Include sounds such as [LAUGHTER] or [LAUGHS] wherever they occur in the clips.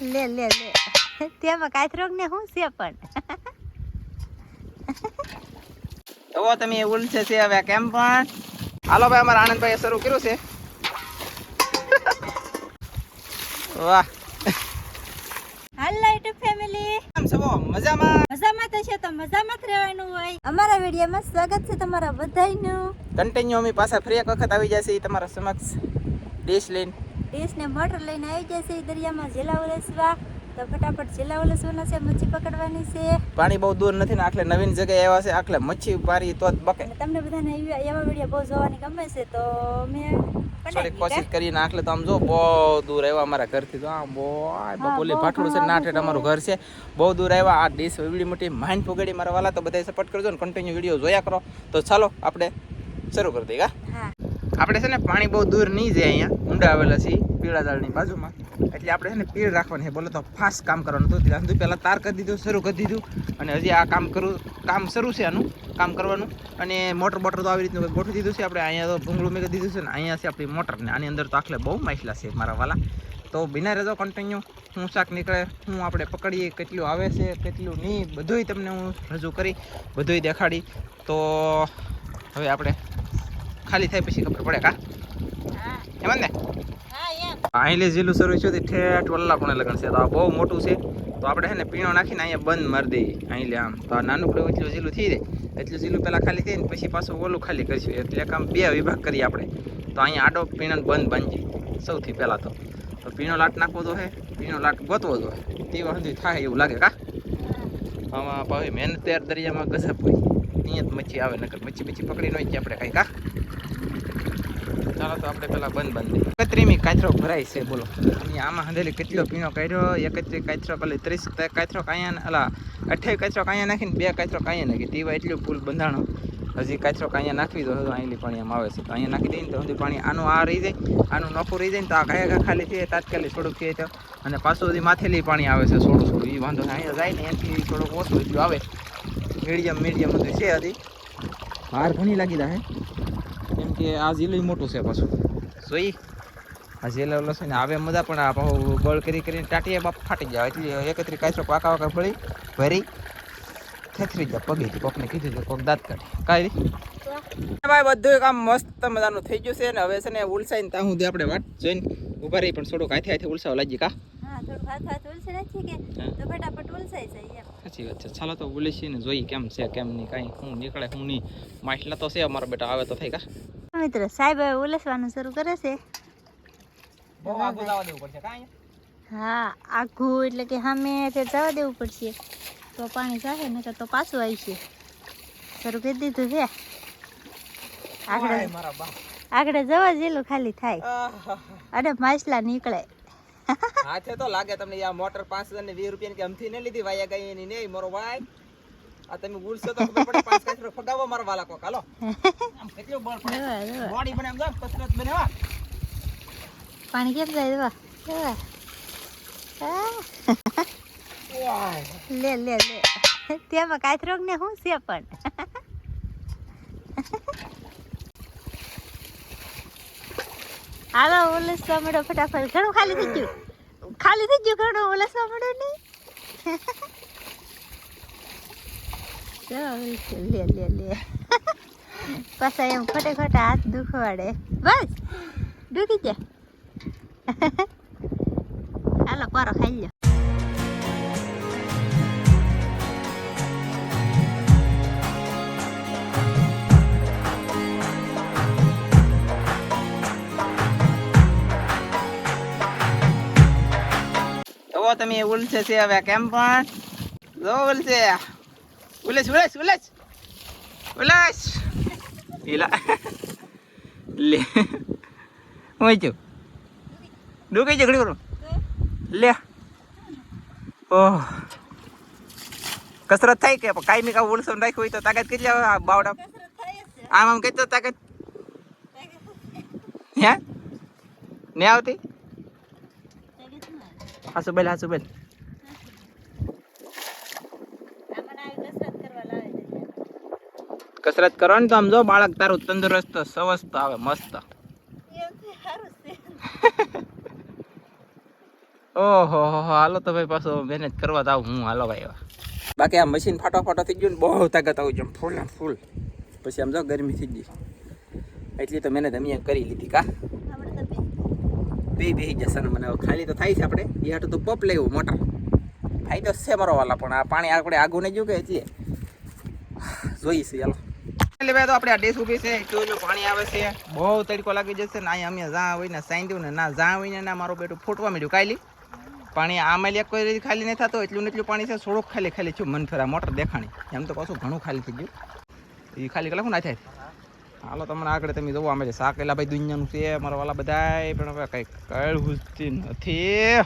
લે લે લે. તેમાં કાચરોગ ને શું છે પણ? તો તમે ઉલશે છે હવે કેમ પણ? હાલો ભાઈ અમારા આનંદભાઈ શરૂ કર્યું છે. વાહ. હાલ લાઈટ ફેમિલી. કેમ છો મજામાં? મજામાં તો છે તો મજામાં જ રહેવાનું હોય. અમારા વિડીયોમાં સ્વાગત છે તમારા બધાયનું. કન્ટિન્યુ અમે પાછા ફરી એક વખત આવી જશે તમારા સમક્ષ. ડીશ લઈને. ડીશ ને મોટર લઈને આવી જશે દરિયામાં જેલા વલસવા. તો ફટાફટ જેલા વલસવાના છે મચ્છી પકડવાની છે. પાણી બહુ દૂર નથી ને આટલે નવીન જગ્યાએ આવ્યા છે આટલે મચ્છી પારી તો જ બકે. તમને બધાને એવા એવા વીડિયો બહુ જોવાની ગમે છે તો મેં થોડી કોશિશ કરીને આટલે તો આમ જો બહુ દૂર આવ્યા અમારા ઘરથી તો આમ બહુ બહુ ભાટુડું છે નાઠેટ અમારું ઘર છે. બહુ દૂર આવ્યા આ ડીશ એવડી મોટી માઇન્ડ પોગડી મારા વાલા તો બધા સપોર્ટ કરજો ને કન્ટિન્યુ વીડિયો જોયા કરો. તો ચાલો આપણે શરૂ કરી દઈએ હા. આપણે છે ને પાણી બહુ દૂર નહીં જાય અહીંયા. ઊંડા આવેલા છે પીળા દાળની બાજુમાં. એટલે આપણે છે ને પીળ રાખવાની છે. બોલો તો ફાસ્ટ કામ કરવાનું હતું. ત્યાં સુધી પહેલાં તાર કરી દીધું, શરૂ કરી દીધું. અને હજી આ કામ કરું, કામ શરૂ છે આનું, કામ કરવાનું. અને મોટર બોટર તો આવી રીતનું ગોઠવી દીધું છે. આપણે અહીંયા તો ભૂંગળું મેં દીધું છે ને, અહીંયા છે આપણી મોટર ને. આની અંદર તો આખલે બહુ માછલા છે મારા વાલા. તો બિના રહેજો કન્ટિન્યુ હું શાક નીકળે, હું આપણે પકડીએ કેટલું આવે છે, કેટલું નહીં, બધુંય તમને હું રજૂ કરી, બધુંય દેખાડી. તો હવે આપણે ખાલી થાય પછી ખબર પડે કા? હા. એમ ને? હા જીલું શરૂ છે ઠેઠ વલ્લા પણ લગન છે. તો આ બહુ મોટું છે. તો આપણે છે ને પીણો નાખીને અહીંયા બંધ મારી દઈએ. આઈલે આમ. તો આ નાનું પડે એટલું જીલું થઈ જાય. એટલું જીલું પહેલાં ખાલી થઈ ને પછી પાછું ઓલું ખાલી કરીશું. એટલે કામ બે વિભાગ કરીએ આપણે. તો અહીંયા આડો પીણો બંધ બાંધી સૌથી પહેલાં તો. તો પીણો લાટ નાખવો તો હે. પીણો લાટ ગોતવો તો હે. તે સુધી થાય એવું લાગે કા? આમાં પાછી મહેનત તૈયાર દરિયામાં ગજબ હોય. અહીંયા જ મચ્છી આવે નકર મચ્છી મચ્છી પકડી નહીં આપણે કાંઈ કા? ચાલો તો આપણે પેલા બંધ બંધ એકત્રીમી કાચરો ભરાય છે, બોલો. અને આમાં હંધેલી કેટલો પીણો કાઢ્યો? એકત્રી કાચરો પેલી ત્રીસ કાચરો કાંયા અલા અઠ્યાવીસ કાચરો કાંયા નાખીને બે કાચરો કાંયા નાખી. તેવા એટલું ફૂલ બંધાણો. હજી કાચરો કાંયા નાખવી દો હજુ અહીંલી પાણી આમ આવે છે. તો અહીંયા નાખી દઈએ તો હજી પાણી આનું આ રહી જાય, આનું નોખું રહી જાય ને તો આ ઘાયા ખાલી થાય તાત્કાલિક થોડુંક થાય તો. અને પાછું હજી માથેલી પાણી આવે છે થોડું થોડું એ વાંધો. અહીંયા જાય ને એનાથી થોડુંક ઓછું એટલું આવે. મીડિયમ મીડિયમ બધું છે હજી. હાર ઘણી લાગી જાય કે આ જીલું મોટું છે પાછું. જોઈ આ જેલ ઓલો છે ને આવે મજા પણ આ પાછું બળ કરી કરીને ટાટીએ બાપ ફાટી જાય. એટલે એકત્રી કાચરો પાકા વાકા ભળી ભરી થેથરી જાય. પગે કોકને કીધું છે કોક દાંત કાઢે. કાઢી ભાઈ બધું કામ મસ્ત મજાનું થઈ ગયું છે ને હવે છે ને ઉલસાઈને ત્યાં સુધી આપણે વાટ જોઈને ઊભા રહી પણ થોડુંક હાથે હાથે ઉલસાવ લાગી કા? હા થોડું હાથ હાથ ઉલસે નથી કે હા. તો ઉલસાઈ જાય એમ. સાચી વાત છે. ચાલો તો ઉલીસી ને જોઈ કેમ છે કેમ નહીં કાંઈ શું નીકળે શું નહીં. માછલા તો છે અમારા બેટા આવે તો થઈ કા? મિત્રો સાહેબ હવે ઉલસવાનું શરૂ કરે છે હા આઘું એટલે કે સામે જવા દેવું પડશે તો પાણી જાહે ને તો પાછું આવશે શરૂ કરી દીધું છે આગળ આગળ જવા જેલું ખાલી થાય અને માછલા નીકળે હાથે તો લાગે તમને આ મોટર પાંચ હજાર ને વીસ રૂપિયા ની અમથી ને લીધી વાયા ગઈ એની નહીં મારો ભાઈ. આ તમે બોલશો તો ખબર પડે પાંચ ફગાવો મારો વાલા કોક હાલો. આમ કેટલું બળ પડે. બોડી બને આમ કસરત બને વા પાણી કેમ જાય જોવા. લે લે લે. તેમાં કાચરોગ ને શું છે પણ. હાલો ઓલસવા મળો ફટાફટ. ઘણું ખાલી થઈ ગયું. ખાલી થઈ ગયું ઘણું ઓલસવા મળો ને જો, લે લે લે પાછા એમ ખોટે ખોટા હાથ દુખવાડે બસ દુખી જાય હાલો પારો ખાઈ લો તો તમે ઉલસે છે હવે કેમ પણ જો ઉલસે ઉલેશ ઉલેશ ઉલેશ ઉલેશ ઈલા લે હોય જો ડૂકી જગડી કરો લે ઓહ કસરત થાય કે કાયમી કા ઓળસો નાખ્યું હોય તો તાકાત કેટલી આવે બાવડા આમ આમ કેટલો તાકાત હે ને આવતી હાસુ બેલ હાસુ બેલ કસરત કરો ને તો આમ જો બાળક તારું તંદુરસ્ત સ્વસ્થ આવે મસ્ત. [LAUGHS] ઓહો હાલો તો ભાઈ પાછો મહેનત કરવા તો આવું હું હાલો ભાઈ. બાકી આ મશીન ફાટો ફાટો થઈ ગયું ને બહુ તાકાત આવી ગયું ફૂલ ફૂલ. પછી આમ જો ગરમી થઈ ગઈ. એટલી તો મહેનત અમે કરી લીધી કા. બે બે જશે મને ખાલી તો થાય છે આપણે. એ હાટું તો પપ લેવું મોટર. ફાયદો છે મારો વાલા પણ આ પાણી આપણે આગું નહીં જોયું કે એટલે જોઈશું ચાલો પાણી આવે છે. બહુ તડકો લાગી જશે, ને, અહીંયા જા હોય ને સાંધ્યું ને ના જા હોય ને ના, મારું બેટું ફૂટવા માંડ્યું કાલી પાણી આમાં એક કોઈ ખાલી નહીં થતો, એટલું ને એટલું પાણી છે, થોડુંક ખાલી ખાલી છું મન મોટર દેખાણી. એમ તો પાછું ઘણું ખાલી એ ખાલી કલાક ના થાય? હાલો, તમને આગળ તમે જોવો અમે સાકેલા ભાઈ દુનિયાનું છે મારા વાલા બધાય, પણ કઈ કળહુતી નથી.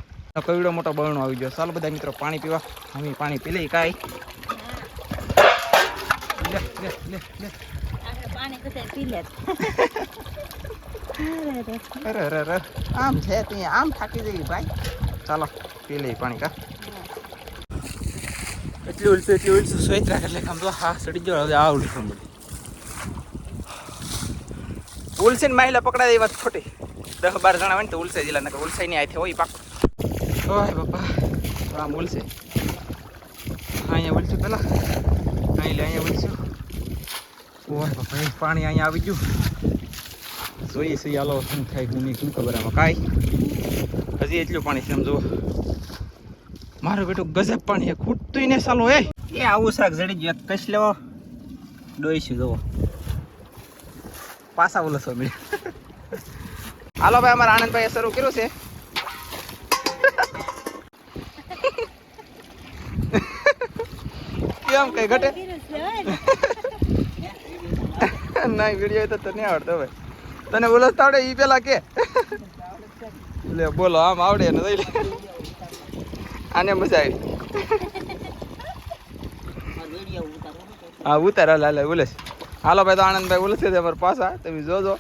કઈડો મોટો બરણો આવી ગયો. ચાલો બધા મિત્રો, પાણી પીવા. અમે પાણી પી લઈ કાંઈ. લે લે લે લે. પાણી બધા પી લે. અરે અરે અરે. આમ છે ત્યાં આમ થાકી જઈ ભાઈ. ચાલો પી લઈ પાણી કા. એટલું ઉલસું એટલું ઉલસું સોઈત રાખ એટલે આમ તો હા સડી ગયો હવે આવડું સાંભળી ઉલસે ને મહિલા પકડા દે એ વાત ખોટી. દસ બાર જણા હોય ને તો ઉલસે જિલ્લા નકર ઉલસાઈ નહીં આથી હોય પાક. ઓય બાપા આમ ઉલસે. અહીંયા ઉલસું પેલા. અહીં લે અહીંયા એ પાણી અહીંયા આવી ગયું. જોઈએ છીએ હાલો શું થાય શું નહીં, શું ખબર આમાં કાંઈ. હજી એટલું પાણી છે એમ જુઓ. મારું બેટું ગજબ પાણી છે, ખૂટતું ને સાલો એ એ આવું શાક જડી ગયું કશ લેવો. ડોઈશું જુઓ. પાછા ઉલસો મળ્યા હાલો ભાઈ, અમારા આનંદભાઈએ શરૂ કર્યું છે. [LAUGHS] કેમ કઈ ઘટે? [LAUGHS] નહીં વીડિયો તો તને આવડતો ભાઈ તને બોલસ આવડે, ઈ પેલા કે. [LAUGHS] લે, બોલો, આમ આવડે ને લે. [LAUGHS] આને મજા આવી. હા, ઉતાર હાલ હાલ બોલે હાલો ભાઈ, તો આનંદભાઈ બોલે છે અમારા પાછા. તમે જોજો.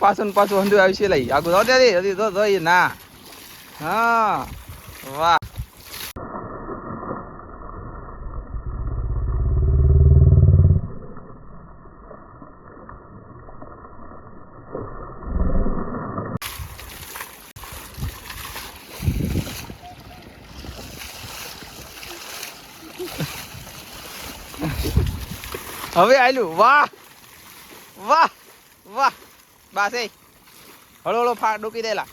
પાછું પાછું હંધુ આવી છે લઈ આગળ જો દે હજી જોઈ ના. હા. વાહ. હવે આયલું. વાહ! વાહ! વાહ! બસ હળો હળો ફા ડૂકી દેલા.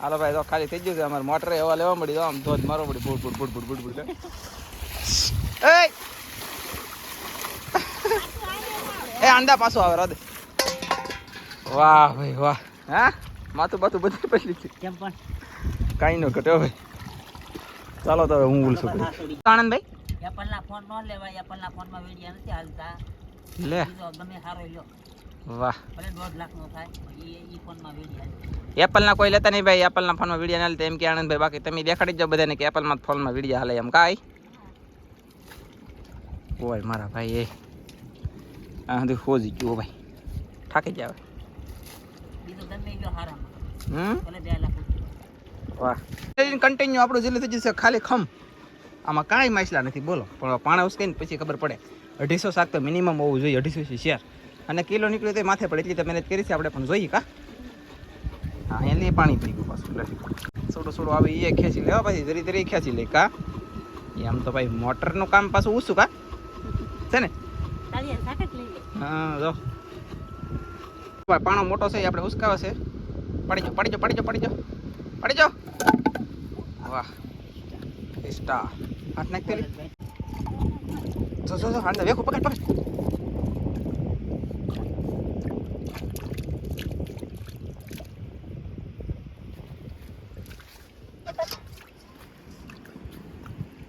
હાલો ભાઈ તો ખાલી થઈ ગયું છે. અમારે મોટર એવા લેવા મળી તો આમ ધોધ મારો પડી બુડ બુડ બુડ બુડ બુડ બુડ એ! એ અંડા પાછો આવે રદ વાહ ભાઈ વાહ. હા? માથું બાથું બધું પડી છે કેમ પણ? કાંઈ ન ઘટ્યો ભાઈ. ચાલો તો હવે હું બોલશું આનંદભાઈ? એપલના ફોન ન લેવાય એપલના ફોનમાં વીડિયો નથી હાલતા. લે. ગમે સારો લ્યો. વાહ. ભલે દોઢ લાખનો થાય એ ઈ ફોનમાં વીડિયો એપલના કોઈ લેતા નહીં ભાઈ એપલના ફોનમાં વીડિયો ના લેતા એમ કે આનંદભાઈ બાકી તમે દેખાડી જાઓ બધાને કે એપલમાં ફોનમાં વીડિયો હાલે. એમ કાંઈ? ઓય મારા ભાઈ એ આ બધું હોજી ગયો ભાઈ. થાકી જાય બીજો ગમે હારામાં. હમ? ભલે બે લાખ વાહ. કન્ટિન્યુ આપણું જિલ્લો થઈ જશે ખાલી ખમ. આમાં કાંઈ માછલા નથી બોલો. પણ પાણા ઉસકીને પછી ખબર પડે. અઢીસો શાક તો મિનિમમ હોવું જોઈએ અઢીસો શેર. અને કિલો નીકળ્યું તો માથે પડે એટલી તો મહેનત કરી છે આપણે પણ જોઈએ કા? હા એટલે પાણી પી ગયું પાછું સોડો સોડો આવે એ ખેંચી લેવા પછી ધીરે ધીરે ખેંચી લે કા? એ આમ તો ભાઈ મોટરનું કામ પાછું ઊંચું કા? છે ને? હા જો. ભાઈ પાણો મોટો છે એ આપણે ઉસકાવે છે. પડી જાઓ પડી જાઓ પડી જાઓ પડી જાઓ પડી જાઓ વાહ. સ્ટાર હાથ નાખ તેલી જો જો જો હાથ વેખો પકડ પકડ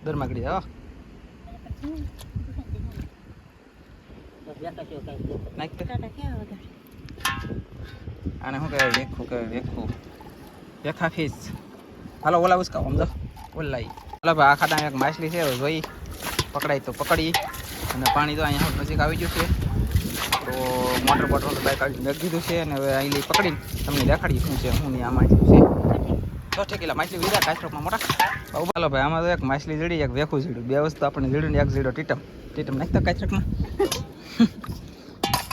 દર માગડી વગર આને શું કહેવાય વેખું કહેવાય વેખું વેખા ફીસ હાલો, ઓલા ઉસકાવો, સમજો. ઓલાઈ ઓલા ભાઈ આ ખાતા એક માછલી છે જોઈ. પકડાય તો પકડી. અને પાણી તો અહીંયા નજીક આવી ગયું છે. તો મોટર બોટલ બાઇક કાઢી મેં દીધું છે અને હવે અહીં લઈ પકડીને તમને દેખાડી શું છે શું નહીં આ માછલી છે. દસ ઠેકેલા માછલી વીરા કાચરોકમાં મોટા. ચાલો ભાઈ આમાં તો એક માછલી જડી એક વેખું જીડું બે વસ્તુ આપણે જીડું ને એક જીડો ટીટમ. ટીટમ નાખતા કાચરોકમાં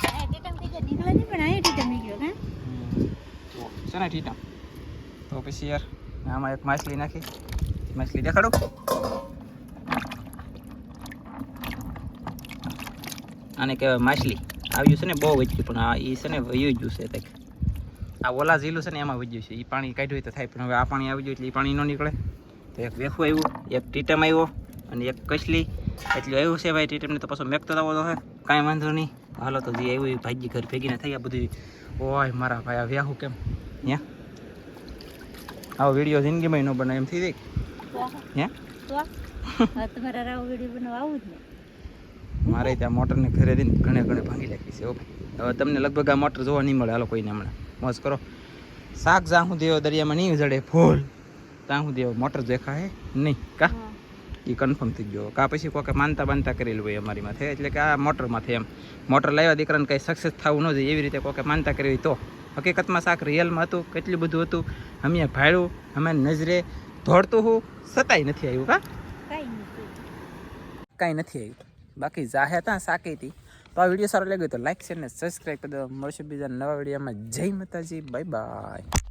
આ ટીટમ છે તો પછી યાર આમાં એક માછલી નાખી. માછલી દેખાડો આને કહેવાય માછલી. આવ્યું છે ને બહુ વચ્યું પણ આ એ છે ને વયું ગયું છે કંઈક. આ ઓલા ઝીલું છે ને એમાં વજ્યું છે. એ પાણી કાઢ્યું તો થાય, પણ હવે આ પાણી આવી ગયું એટલે એ પાણી ન નીકળે. તો એક વેખું આવ્યું, એક ટીટમ આવ્યો, અને એક કસલી. એટલું આવ્યું છે ભાઈ, ટીટમને તો પાછો મેકતો આવો તો હે, કાંઈ વાંધો નહીં. હાલો તો જે આવ્યું એ ઘર ભેગીને થઈ આ બધું. ઓય મારા ભાઈ, આ વ્યાહું કેમ? ત્યાં આવો વીડિયો જિંદગીમાં ન બનાવે એમ થઈ જાય. હે? તમારા રાવ વીડિયો બનાવવા આવું જ ને. મારે ત્યાં મોટરને ઘરે દઈને ઘણે ઘણે ભાંગી નાખી છે ઓકે હવે તમને લગભગ આ મોટર જોવા નહીં મળે હાલો કોઈને હમણાં. મોજ કરો. શાક જ્યાં સુધી એવો દરિયામાં નહીં જડે ફૂલ. ત્યાં સુધી એવો મોટર દેખાય નહીં કા? એ કન્ફર્મ થઈ ગયો. કા પછી કોઈ માનતા બાંધતા કરેલું હોય અમારી માથે એટલે કે આ મોટરમાંથી એમ. મોટર લાવ્યા દીકરાને કંઈ સક્સેસ થવું ન જોઈએ એવી રીતે કોઈ માનતા કરી હોય તો. હકીકતમાં શાક રિયલમાં હતું કેટલું બધું હતું. અમે ભાડ્યું અમે નજરે દોડતું હું સતાય નથી આવ્યું કા કાંઈ નથી. આવ્યું. બાકી જાહે હતા સાકી હતી. તો આ વીડિયો સારો લાગ્યો તો લાઈક શેર ને સબસ્ક્રાઈબ કરી દો મળશે બીજા નવા વિડીયોમાં. જય માતાજી બાય બાય